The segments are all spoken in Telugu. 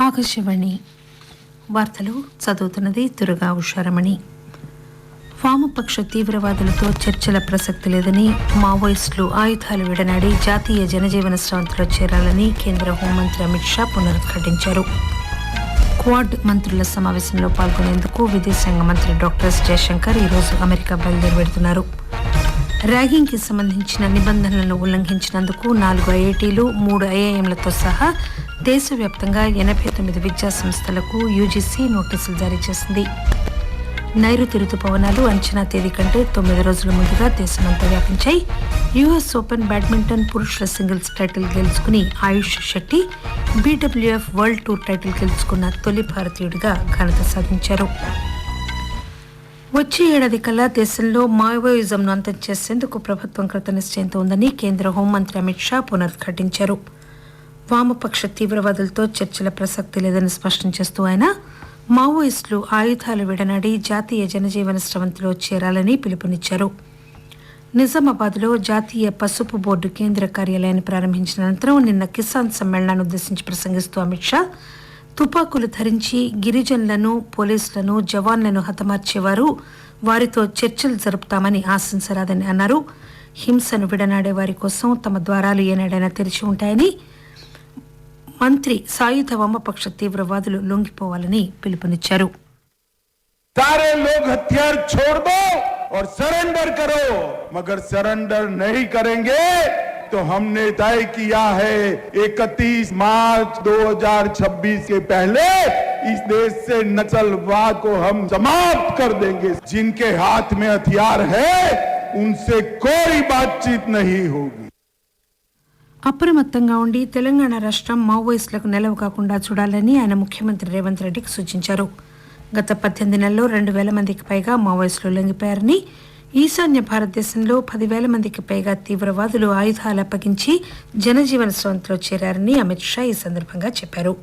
ఆకాశవాణి. వార్తలు చదువుతున్నది దుర్గా ఉషారమణి. వామపక్ష తీవ్రవాదులతో చర్చల ప్రసక్తి లేదని మావోయిస్టులు ఆయుధాలు విడనాడి జాతీయ జనజీవన శ్రాంతిలో చేరాలని కేంద్ర హోంమంత్రి అమిత్ షా పునరుద్ఘాటించారు. క్వాడ్ మంత్రుల సమావేశంలో పాల్గొనేందుకు విదేశాంగ మంత్రి డాక్టర్ ఎస్ జయశంకర్ ఈరోజు అమెరికా బయలుదేరి వెడుతున్నారు ర్యాగింగ్కి సంబంధించిన నిబంధనలను ఉల్లంఘించినందుకు నాలుగు ఐఐటీలు మూడు ఐఐఎంలతో సహా దేశవ్యాప్తంగా ఎనభై తొమ్మిది విద్యా సంస్థలకు యూజీసీ నోటీసులు జారీ చేసింది. నైరుతి రుతుపవనాలు అంచనా తేదీ కంటే తొమ్మిది రోజుల ముందుగా దేశమంతా వ్యాపించాయి. యుఎస్ ఓపెన్ బ్యాడ్మింటన్ పురుషుల singles title గెలుచుకుని Ayush Shetty BWF world tour title గెలుచుకున్న తొలి భారతీయుడిగా ఘనత సాధించారు. వచ్చే ఏడాది కల్లా దేశంలో మావోయిజంను అంతం చేసేందుకు ప్రభుత్వం కృతనిశ్చయంతో ఉందని కేంద్ర హోంమంత్రి అమిత్ షా పునరుద్ఘాటించారు. వామపక్ష తీవ్రవాదులతో చర్చల ప్రసక్తి లేదని స్పష్టం చేస్తూ ఆయన మావోయిస్టులు ఆయుధాలు విడనాడి జాతీయ జనజీవన స్రవంతిలో చేరాలని పిలుపునిచ్చారు. నిజామాబాద్లో జాతీయ పసుపు బోర్డు కేంద్ర కార్యాలయాన్ని ప్రారంభించిన అనంతరం నిన్న కిసాన్ సమ్మేళనాన్ని ఉద్దేశించి ప్రసంగిస్తూ అమిత్ షా తుపాకులు ధరించి గిరిజనులను పోలీసులను జవాన్లను హతమార్చేవారు వారితో చర్చలు జరుపుతామని ఆశించరాదని అన్నారు హింసను విడనాడే వారి కోసం తమ ద్వారాలు ఏనాడైనా తెరిచి ఉంటాయని మంత్రి సాయుధ వామపక్ష తీవ్రవాదులు లొంగిపోవాలని పిలుపునిచ్చారు सारे लोग हथियार छोड़ दो और सरेंडर करो मगर सरेंडर नहीं करेंगे तो हमने तय किया है 31 मार्च 2026 के पहले इस देश से नस्लवाद को हम समाप्त कर देंगे जिनके हाथ में हथियार है उनसे कोई बातचीत नहीं होगी అప్రమత్తంగా ఉండి తెలంగాణ రాష్ట్రం మావోయిస్టులకు నెలవు కాకుండా చూడాలని ఆయన ముఖ్యమంత్రి రేవంత్ రెడ్డికి సూచించారు గత పద్దెనిమిది నెలల్లో రెండు వేల మందికి పైగా మావోయిస్టులు లొంగిపోయారని ఈశాన్య భారతదేశంలో పదివేల మందికి పైగా తీవ్రవాదులు ఆయుధాలు అప్పగించి జనజీవన స్రవంతిలో చేరారని అమిత్ షా ఈ సందర్భంగా చెప్పారు.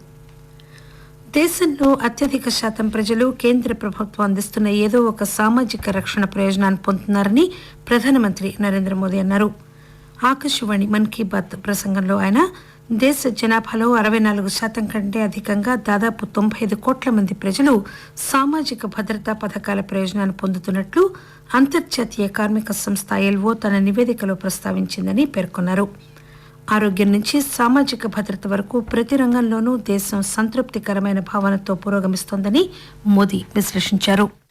దేశంలో అత్యధిక శాతం ప్రజలు కేంద్ర ప్రభుత్వం అందిస్తున్న ఏదో ఒక సామాజిక రక్షణ ప్రయోజనాన్ని పొందుతున్నారని ప్రధానమంత్రి నరేంద్ర మోదీ అన్నారు. ఆకాశవాణి మన్ కీ బాత్ ప్రసంగంలో ఆయన దేశ జనాభాలో అరవై నాలుగు శాతం కంటే అధికంగా దాదాపు తొంభై ఐదు కోట్ల మంది ప్రజలు సామాజిక భద్రతా పథకాల ప్రయోజనాన్ని పొందుతున్నట్లు అంతర్జాతీయ కార్మిక సంస్థ ఎల్ఓ తన నివేదికలో ప్రస్తావించిందని పేర్కొన్నారు. ఆరోగ్యం నుంచి సామాజిక భద్రత వరకు ప్రతి రంగంలోనూ దేశం సంతృప్తికరమైన భావనతో పురోగమిస్తోందని మోదీ విశ్లేషించారు.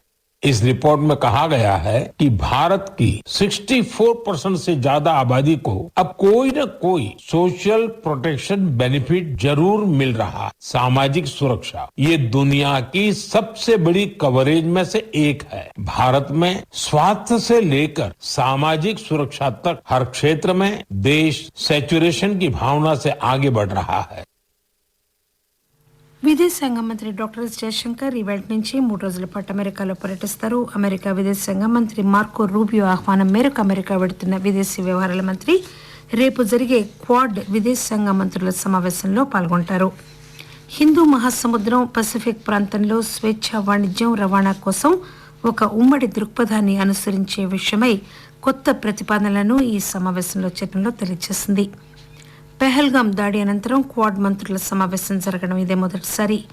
इस रिपोर्ट में कहा गया है कि भारत की 64 परसेंट से ज़्यादा आबादी को अब कोई न कोई सोशल प्रोटेक्शन बेनिफिट ज़रूर मिल रहा सामाजिक सुरक्षा, ये दुनिया की सबसे बड़ी कवरेज में से एक है। भारत में स्वास्थ्य से लेकर सामाजिक सुरक्षा तक हर क्षेत्र में देश सेचुरेशन की भावना से आगे बढ़ रहा है। విదేశాంగ మంత్రి డాక్టర్ జయశంకర్ ఈ వేళ నుంచి మూడు రోజుల పాటు అమెరికాలో పర్యటిస్తారు. అమెరికా విదేశాంగ మంత్రి మార్కో రూబియో ఆహ్వానం మేరకు అమెరికా వెడుతున్న విదేశీ వ్యవహారాల మంత్రి రేపు జరిగే క్వాడ్ విదేశాంగ మంత్రుల సమావేశంలో పాల్గొంటారు. హిందూ మహాసముద్రం పసిఫిక్ ప్రాంతంలో స్వేచ్ఛ వాణిజ్యం రవాణా కోసం ఒక ఉమ్మడి దృక్పథాన్ని అనుసరించే విషయమై కొత్త ప్రతిపాదనలను ఈ సమావేశంలో చేయడంలో తెలియజేసింది. పెహల్గాం దాడి అనంతరం క్వాడ్ మంత్రుల సమావేశం జరగడం ఇదే మొదటిసారి.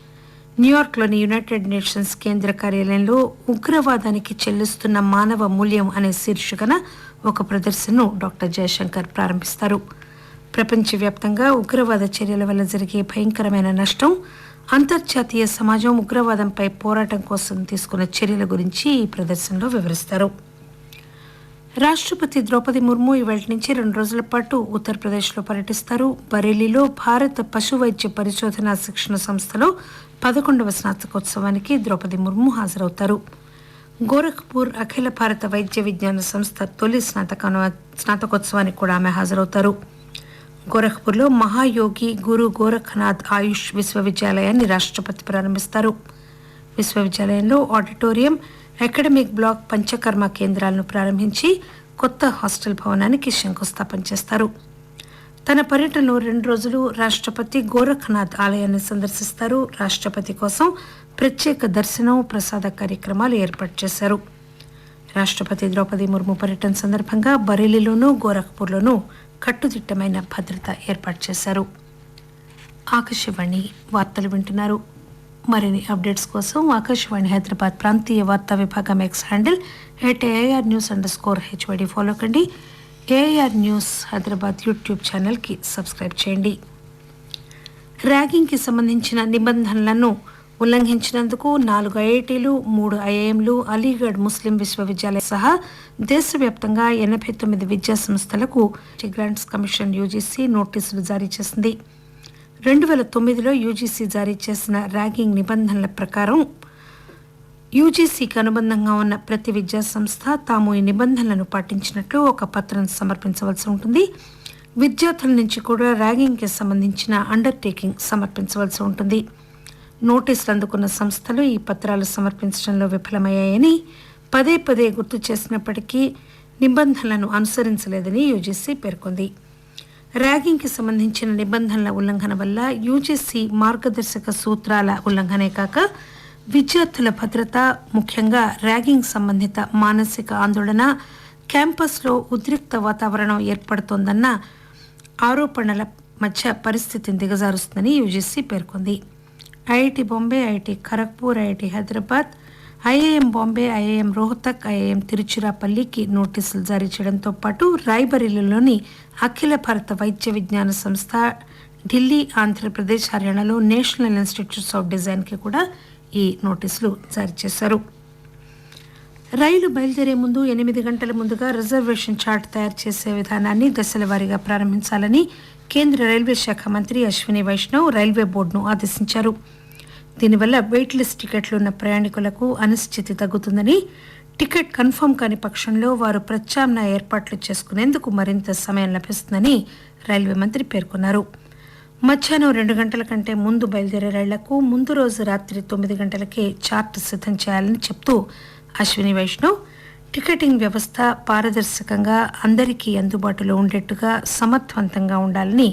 న్యూయార్క్లోని యునైటెడ్ నేషన్స్ కేంద్ర కార్యాలయంలో ఉగ్రవాదానికి చెల్లిస్తున్న మానవ మూల్యం అనే శీర్షికన ఒక ప్రదర్శనను డాక్టర్ జయశంకర్ ప్రారంభిస్తారు. ప్రపంచవ్యాప్తంగా ఉగ్రవాద చర్యల వల్ల జరిగే భయంకరమైన నష్టం అంతర్జాతీయ సమాజం ఉగ్రవాదంపై పోరాటం కోసం తీసుకున్న చర్యల గురించి ఈ ప్రదర్శనలో వివరిస్తారు. రాష్ట్రపతి ద్రౌపది ముర్ము ఇవాళ నుంచి రెండు రోజుల పాటు ఉత్తరప్రదేశ్లో పర్యటిస్తారు. బరేలీలో భారత పశు వైద్య పరిశోధన శిక్షణ సంస్థలో పదకొండవ స్నాతకోత్సవానికి ద్రౌపది ముర్ము హాజరవుతారు. గోరఖ్పూర్ అఖిల భారత వైద్య విజ్ఞాన సంస్థ తొలి స్నాతక స్నాతకోత్సవానికి కూడా ఆమె హాజరవుతారు. గోరఖ్పూర్లో మహాయోగి గురు గోరఖనాథ్ ఆయుష్ విశ్వవిద్యాలయాన్ని రాష్ట్రపతి ప్రారంభిస్తారు. విశ్వవిద్యాలయంలో ఆడిటోరియం అకాడమిక్ బ్లాక్ పంచకర్మ కేంద్రాలను ప్రారంభించి కొత్త హాస్టల్ భవనానికి శంకుస్థాపన చేస్తారు. తన పర్యటనలో రెండు రోజులు రాష్ట్రపతి గోరఖనాథ్ ఆలయాన్ని సందర్శిస్తారు. రాష్ట్రపతి కోసం ప్రత్యేక దర్శనం ప్రసాద కార్యక్రమాలు ఏర్పాటు చేశారు. రాష్ట్రపతి ద్రౌపది ముర్ము పర్యటన సందర్భంగా బరేలీలోనూ గోరఖ్పూర్లోనూ కట్టుదిట్టమైన భద్రత ఏర్పాటు చేశారు. ఆకాశవాణి వార్తలు వింటున్నారు. మరిన్ని అప్డేట్స్ కోసం ఆకాశవాణి హైదరాబాద్ ప్రాంతీయ వార్తా విభాగం X handle at AR news underscore HYD follow కండి. ఏఆర్ న్యూస్ హైదరాబాద్ యూట్యూబ్ ఛానల్కి సబ్స్క్రైబ్ చేయండి. ర్యాగింగ్కి సంబంధించిన నిబంధనలను ఉల్లంఘించినందుకు నాలుగు ఐఐటీలు మూడు ఐఐఎంలు అలీగఢ్ ముస్లిం విశ్వవిద్యాలయం సహా దేశవ్యాప్తంగా ఎనభై తొమ్మిది విద్యా సంస్థలకు గ్రాంట్స్ కమిషన్ యూజీసీ నోటీసులు జారీ చేసింది. రెండు వేల తొమ్మిదిలో యూజీసీ జారీ చేసిన ర్యాగింగ్ నిబంధనల ప్రకారం యూజీసీకి అనుబంధంగా ఉన్న ప్రతి విద్యా సంస్థ తాము ఈ నిబంధనలను పాటించినట్లు ఒక పత్రం సమర్పించవలసి ఉంటుంది. విద్యార్థుల నుంచి కూడా ర్యాగింగ్కి సంబంధించిన అండర్టేకింగ్ సమర్పించవలసి ఉంటుంది. నోటీసులు అందుకున్న సంస్థలు ఈ పత్రాలు సమర్పించడంలో విఫలమయ్యాయని పదే పదే గుర్తు చేసినప్పటికీ నిబంధనలను అనుసరించలేదని యూజీసీ పేర్కొంది. ర్యాగింగ్కి సంబంధించిన నిబంధనల ఉల్లంఘన వల్ల యూజీసీ మార్గదర్శక సూత్రాల ఉల్లంఘనే కాక విద్యార్థుల భద్రత ముఖ్యంగా ర్యాగింగ్ సంబంధిత మానసిక ఆందోళన క్యాంపస్లో ఉద్రిక్త వాతావరణం ఏర్పడుతోందన్న ఆరోపణల మధ్య పరిస్థితిని దిగజారుస్తుందని యూజీసీ పేర్కొంది. IIT Bombay IIT Kharagpur IIT Hyderabad IIM Bombay IIM Rohtak IIM తిరుచిరాపల్లికి నోటీసులు జారీ చేయడంతో పాటు రాయ్బరేలీలోని అఖిల భారత వైద్య విజ్ఞాన సంస్థ ఢిల్లీ ఆంధ్రప్రదేశ్ హర్యానాలో నేషనల్ ఇన్స్టిట్యూట్స్ ఆఫ్ డిజైన్కి కూడా ఈ నోటీసులు జారీ చేశారు. రైలు బయలుదేరే ముందు ఎనిమిది గంటల ముందుగా రిజర్వేషన్ చార్ట్ తయారు చేసే విధానాన్ని దశల వారీగా ప్రారంభించాలని కేంద్ర రైల్వే శాఖ మంత్రి అశ్విని వైష్ణవ్ రైల్వే బోర్డును ఆదేశించారు. దీనివల్ల వెయిట్ లిస్ట్ టికెట్లు ఉన్న ప్రయాణికులకు అనిశ్చితి తగ్గుతుందని టికెట్ కన్ఫర్మ్ కాని పక్షంలో వారు ప్రత్యామ్నాయ ఏర్పాట్లు చేసుకునేందుకు మరింత సమయం లభిస్తుందని రైల్వే మంత్రి పేర్కొన్నారు. మధ్యాహ్నం రెండు గంటల కంటే ముందు బయలుదేరే రైళ్ళకు ముందు రోజు రాత్రి తొమ్మిది గంటలకే చార్ట్ సిద్ధం చేయాలని చెప్తూ అశ్విని వైష్ణవ్ టికెటింగ్ వ్యవస్థ పారదర్శకంగా అందరికీ అందుబాటులో ఉండేట్టుగా సమర్థవంతంగా ఉండాలని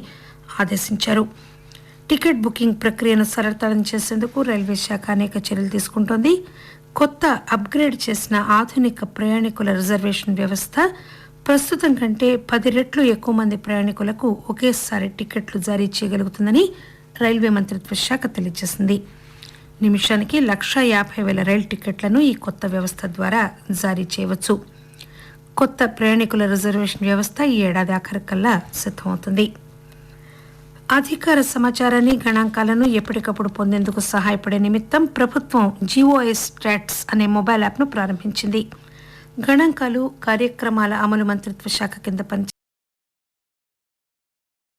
ఆదేశించారు. టికెట్ బుకింగ్ ప్రక్రియను సరళతరం చేసేందుకు రైల్వే శాఖ అనేక చర్యలు తీసుకుంటోంది. కొత్త అప్గ్రేడ్ చేసిన ఆధునిక ప్రయాణికుల రిజర్వేషన్ వ్యవస్థ ప్రస్తుతం కంటే పది రెట్లు ఎక్కువ మంది ప్రయాణికులకు ఒకేసారి టికెట్లు జారీ చేయగలుగుతుందని రైల్వే మంత్రిత్వ శాఖ తెలియజేసింది. నిమిషానికి లక్ష యాభై వేల రైలు టికెట్లను ఈ కొత్త వ్యవస్థ ద్వారా జారీ చేయవచ్చు. కొత్త ప్రయాణికుల రిజర్వేషన్ వ్యవస్థ ఈ ఏడాది ఆఖరికల్లా సిద్ధమవుతుంది. అధికార సమాచారాన్ని గణాంకాలను ఎప్పటికప్పుడు పొందేందుకు సహాయపడే నిమిత్తం ప్రభుత్వం జీఓఎస్ స్టాట్స్ అనే మొబైల్ యాప్ను ప్రారంభించింది. గణాంకాలు కార్యక్రమాల అమలు మంత్రిత్వ శాఖ కింద పనిచేసే